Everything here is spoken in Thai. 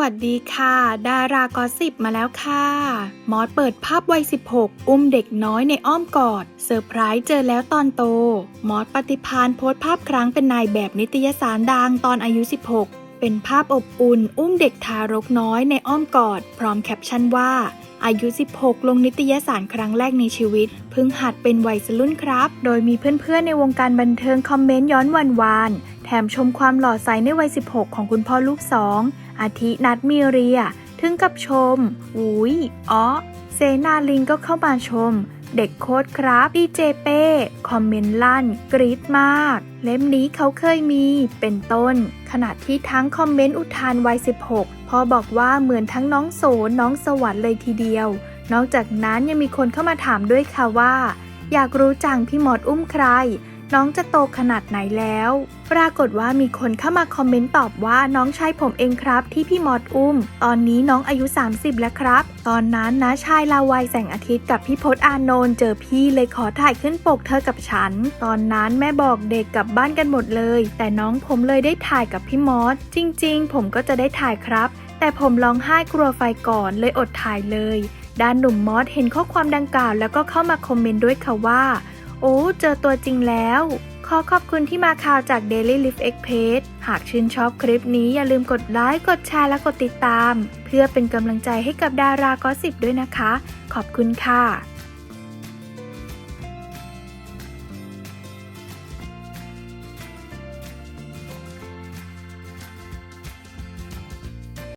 วัสดีค่ะ ดารากอสิบมาแล้วค่ะ มอสเปิดภาพวัย 16 อุ้มเด็กน้อยในอ้อมกอด เซอร์ไพรส์เจอแล้วตอนโต มอสปฏิพานโพสต์ภาพครั้งเป็นนายแบบนิตยสารดังตอนอายุ 16 เป็นภาพอบอุ่น อุ้มเด็กทารกน้อยในอ้อมกอด พร้อมแคปชั่นว่า อายุ 16 ลงนิตยสารครั้งแรกในชีวิต เพิ่งหัดเป็นวัยรุ่นครับ โดยมีเพื่อนๆในวงการบันเทิงคอมเมนต์ย้อนวันวาน แถมชมความหล่อใสในวัย 16 ของคุณพ่อลูกสอง อาทินัดมีเรีย ถึงกับชมอุ้ยอ๋อเซนาลินก็เข้ามาชม เด็กโคตรครับ ดีเจเป้ คอมเมนต์ลั่น กรี๊ดมาก เล่มนี้เขาเคยมี เป็นต้น ขณะที่ทั้งคอมเมนต์อุทานวัย 16 พอบอกว่าเหมือนทั้งน้องโสนน้องสวรรค์เลยทีเดียว นอกจากนั้นยังมีคนเข้ามาถามด้วยค่ะว่า อยากรู้จังพี่มอดอุ้มใคร น้องจะโตขนาดไหนแล้ว ปรากฏว่ามีคนเข้ามาคอมเมนต์ตอบว่าน้องชายผมเองครับ ที่พี่มอดอุ้ม ตอนนี้น้องอายุ 30 แล้วครับ ตอนนั้นนะชายลาวัยแสงอาทิตย์กับพี่พศอานนท์เจอพี่เลยขอถ่ายขึ้นปกเธอกับฉัน ตอนนั้นแม่บอกเด็กกลับบ้านกันหมดเลย แต่น้องผมเลยได้ถ่ายกับพี่มอสจริง ๆ ผมก็จะได้ถ่ายครับ แต่ผมร้องไห้กลัวไฟก่อนเลยอดถ่ายเลยด้านหนุ่มมอสเห็นข้อความดังกล่าวแล้วก็เข้ามาคอมเมนต์ด้วยค่ะว่า โอ้ เจอตัวจริงแล้ว ขอขอบคุณที่มาข่าวจาก Daily Life Express หากชื่นชอบคลิปนี้อย่าลืมกดไลค์ กดแชร์ และกดติดตาม เพื่อเป็นกำลังใจให้กับดารากอสิบด้วยนะคะ ขอบคุณค่ะ